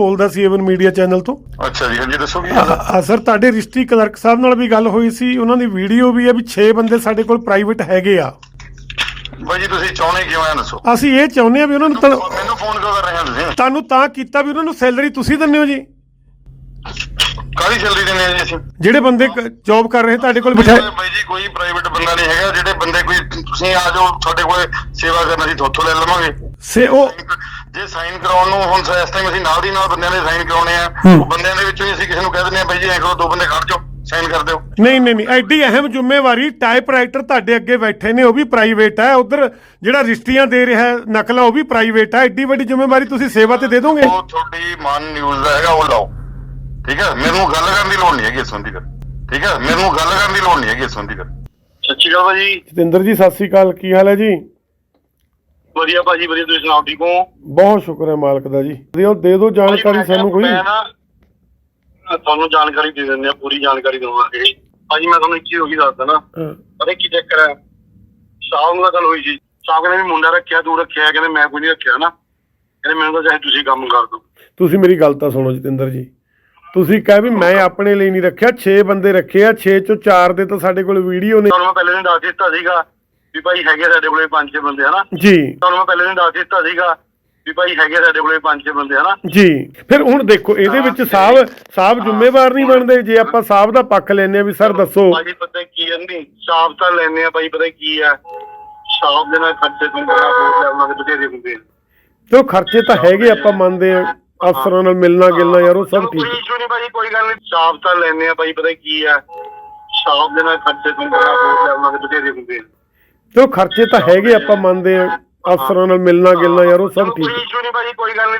ਬੋਲਦਾ ਸੀ Avon media channel ਤੋਂ। ਅੱਛਾ ਜੀ ਹਾਂਜੀ ਦੱਸੋ ਕੀ ਆ? ਸਰ ਤੁਹਾਡੇ ਰਿਸ਼ਤੀ ਕਲਰਕ ਸਾਹਿਬ ਨਾਲ ਵੀ ਗੱਲ ਹੋਈ ਸੀ। ਉਹਨਾਂ ਦੀ ਵੀਡੀਓ ਵੀ ਹੈ ਵੀ 6 ਬੰਦੇ ਸਾਡੇ ਕੋਲ ਪ੍ਰਾਈਵੇਟ ਹੈਗੇ ਆ। ਬਾਈ ਜੀ ਤੁਸੀਂ ਚਾਹੁੰਦੇ ਕਿਉਂ ਆ ਦੱਸੋ? ਅਸੀਂ ਇਹ ਚਾਹੁੰਦੇ ਆ ਵੀ ਉਹਨਾਂ ਨੂੰ ਮੈਨੂੰ ਫੋਨ ਕਿਉਂ ਕਰ ਰਹੇ ਹੋ ਤੁਸੀਂ? ਤੁਹਾਨੂੰ ਤਾਂ ਕੀਤਾ ਵੀ ਉਹਨਾਂ ਨੂੰ ਸੈਲਰੀ ਤੁਸੀਂ ਦਿੰਦੇ ਹੋ ਜੀ। ਕਾਹਦੀ ਸੈਲਰੀ ਦਿੰਦੇ ਆ ਜੀ ਅਸੀਂ? ਜਿਹੜੇ ਬੰਦੇ ਜੌਬ ਕਰ ਰਹੇ ਤੁਹਾਡੇ ਕੋਲ ਬਿਠਾਏ ਬਾਈ ਜੀ ਕੋਈ ਪ੍ਰਾਈਵੇਟ ਬੰਦਾ ਨਹੀਂ ਹੈਗਾ। ਜਿਹੜੇ ਬੰਦੇ ਕੋਈ ਤੁਸੀਂ ਆ ਜਾਓ ਤੁਹਾਡੇ ਕੋਲ ਸੇਵਾ ਕਰਨ ਅਸੀਂ ਥੋਥੋਂ ਲੈ ਲਵਾਂਗੇ। ਸੇ ਉਹ ਜੇ ਸਾਈਨ ਕਰਾਉਣ ਨੂੰ ਹੁਣ ਇਸ ਟਾਈਮ ਅਸੀਂ ਨਾਲ ਦੀ ਨਾਲ ਬੰਦਿਆਂ ਦੇ ਸਾਈਨ ਕਰਾਉਣੇ ਆ। ਉਹ ਬੰਦਿਆਂ ਦੇ ਵਿੱਚੋਂ ਹੀ ਅਸੀਂ ਕਿਸੇ ਨੂੰ ਕਹਿ ਦਿੰਦੇ ਆ ਬਾਈ ਜੀ ਐਂ ਕਰੋ ਦੋ ਬੰਦੇ ਖੜ ਜਾਓ ਸਾਈਨ ਕਰ ਦਿਓ। ਨਹੀਂ ਨਹੀਂ ਨਹੀਂ ਐਡੀ ਅਹਿਮ ਜ਼ਿੰਮੇਵਾਰੀ ਟਾਈਪਰਾਈਟਰ ਤੁਹਾਡੇ ਅੱਗੇ ਬੈਠੇ ਨੇ ਉਹ ਵੀ ਪ੍ਰਾਈਵੇਟ ਹੈ ਉਧਰ ਜਿਹੜਾ ਰਿਸ਼ਤੀਆਂ ਦੇ ਰਿਹਾ ਨਕਲਾਂ ਉਹ ਵੀ ਪ੍ਰਾਈਵੇਟ ਹੈ ਐਡੀ ਵੱਡੀ ਜ਼ਿੰਮੇਵਾਰੀ ਤੁਸੀਂ ਸੇਵਾ ਤੇ ਦੇ ਦੋਗੇ? ਉਹ ਤੁਹਾਡੀ ਮਨ ਨਿਊਜ਼ ਦਾ ਹੈਗਾ ਉਹ ਲਾਓ। ਠੀਕ ਹੈ? ਮੈਨੂੰ ਗੱਲ ਕਰਨ ਦੀ ਲੋੜ ਨਹੀਂ ਹੈਗੀ ਇਸ ਸੰਬੰਧੀ ਕਰ ਠੀਕ ਹੈ? ਮੈਨੂੰ ਗੱਲ ਕਰਨ ਦੀ ਲੋੜ ਨਹੀਂ ਹੈਗੀ ਇਸ ਸੰਬੰਧੀ ਕਰ ਸਤਿ ਸ਼੍ਰੀ ਅਕਾਲ ਭਾਜੀ। ਜਤਿੰਦਰ ਜੀ ਸਤਿ ਸ੍ਰੀ ਅਕਾਲ। ਕੀ ਹਾਲ ਹੈ ਜੀ? ਵਧੀਆ ਭਾਜੀ ਵਧੀਆ ਤੁਸੀਂ ਸੁਣਾਓ ਠੀਕ ਹੋ? ਬਹੁਤ ਸ਼ੁਕਰ ਹੈ ਮਾਲਕ ਦਾ ਜੀ। ਦਿਓ ਦੇ ਦਿਓ ਜਾਣਕਾਰੀ ਸਾਨੂੰ ਕੋਈ। ਮੈਂ ਨਾ ਤੁਹਾਨੂੰ ਜਾਣਕਾਰੀ ਦੇ ਦਿੰਦੇ ਆ ਪੂਰੀ ਜਾਣਕਾਰੀ ਦਵਾਂਗੇ। ਭਾਜੀ ਮੈਂ ਤੁਹਾਨੂੰ ਇੱਕ ਚੀਜ਼ ਹੋਗੀ ਦੱਸਦਾ ਨਾ। ਪਤਾ ਕੀ ਚੱਕਰ ਹੈ ਸਾਹ ਨੂੰ ਗੱਲ ਹੋਈ ਸੀ। ਸਾਹ ਕਹਿੰਦੇ ਵੀ ਮੁੰਡਾ ਰੱਖਿਆ ਤੂੰ ਰੱਖਿਆ ਕਹਿੰਦੇ ਮੈਂ ਕੋਈ ਨਹੀਂ ਰੱਖਿਆ ਨਾ। ਕਹਿੰਦੇ ਮੈਨੂੰ ਤਾਂ ਚਾਹੇ ਤੁਸੀਂ ਕੰਮ ਕਰ ਦਿਓ। ਤੁਸੀਂ ਮੇਰੀ ਗੱਲ ਤਾਂ ਸੁਣੋ ਜਤਿੰਦਰ ਜੀ। ਤੁਸੀਂ ਕਹਿ ਵੀ ਮੈਂ ਆਪਣੇ ਲਈ ਨਹੀਂ ਰੱਖਿਆ 6 ਬੰਦੇ ਰੱਖੇ ਆ 6 ਚੋਂ 4 ਦੇ ਤਾਂ ਸਾਡੇ ਕੋਲ ਵੀਡੀਓ ਨੇ। ਤੁਹਾਨੂੰ ਮੈਂ ਪਹਿਲੇ ਦਿਨ ਦੱਸ ਦਿੱਤਾ ਸੀਗਾ। ਵੀ ਭਾਈ ਹੈਗੇ ਸਾਡੇ ਕੋਲੇ ਪੰਜ ਛੇ ਬੰਦੇ ਹਨਾ? ਜੀ। ਤੁਹਾਨੂੰ ਮੈਂ ਪਹਿਲੇ ਦਿਨ ਦੱਸ ਦਿੱਤਾ ਸੀਗਾ ਵੀ ਭਾਈ ਹੈਗੇ ਸਾਡੇ ਕੋਲੇ ਪੰਜ ਛੇ ਬੰਦੇ ਹਨਾ? ਜੀ। ਫਿਰ ਹੁਣ ਦੇਖੋ ਇਹਦੇ ਵਿੱਚ ਸਾਹਿਬ ਸਾਹਿਬ ਜ਼ਿੰਮੇਵਾਰ ਨਹੀਂ ਬਣਦੇ। ਜੇ ਆਪਾਂ ਸਾਹਿਬ ਦਾ ਪੱਖ ਲੈਨੇ ਆ ਵੀ ਸਰ ਦੱਸੋ। ਭਾਜੀ ਪਤਾ ਕੀ ਹੈ ਨਹੀਂ ਸ਼ਾਪ ਤਾਂ ਲੈਨੇ ਆ ਭਾਈ ਪਤਾ ਕੀ ਹੈ? ਸ਼ਾਪ ਦੇ ਨਾਲ ਖਰਚੇ ਤੋਂ ਬੜਾ ਬਹੁਤ ਲੈਵਲਾਂ ਦੇ ਬਥੇਰੇ ਹੁੰਦੇ ਆ। ਤੇ ਉਹ ਖਰਚੇ ਤਾਂ ਹੈਗੇ ਆਪਾਂ ਮੰਨਦੇ ਆ ਅਫਸਰਾਂ ਨਾਲ ਮਿਲਣਾ ਗਿਲਣਾ ਯਾਰ ਉਹ ਸਭ ਠੀਕ ਕੋਈ। ਇਸ਼ੂ ਨਹੀਂ ਕੋਈ ਗੱਲ ਨਹੀਂ। ਸ਼ਾਪ ਤਾਂ ਲੈਨੇ ਆ ਭਾਈ ਪਤਾ ਕੀ ਹੈ? ਸ਼ਾਪ ਦੇ ਨਾਲ ਖਰਚੇ ਤੋਂ ਬੜਾ ਬਹੁਤ ਲੈਵਲਾਂ ਦੇ ਬਥੇਰੇ ਹੁੰਦੇ ਆ। ਤੇ ਉਹ ਖਰਚੇ ਤਾਂ ਹੈਗੇ ਆਪਾਂ ਮੰਨਦੇ ਆ ਅਫਸਰਾਂ ਨਾਲ ਮਿਲਣਾ ਗਿਲਣਾ ਯਾਰ ਉਹ ਸਭ ਠੀਕ ਕੋਈ ਹੈ। ਇਸ਼ੂ ਨਹੀਂ ਭਾਜੀ ਕੋਈ ਗੱਲ ਨਹੀਂ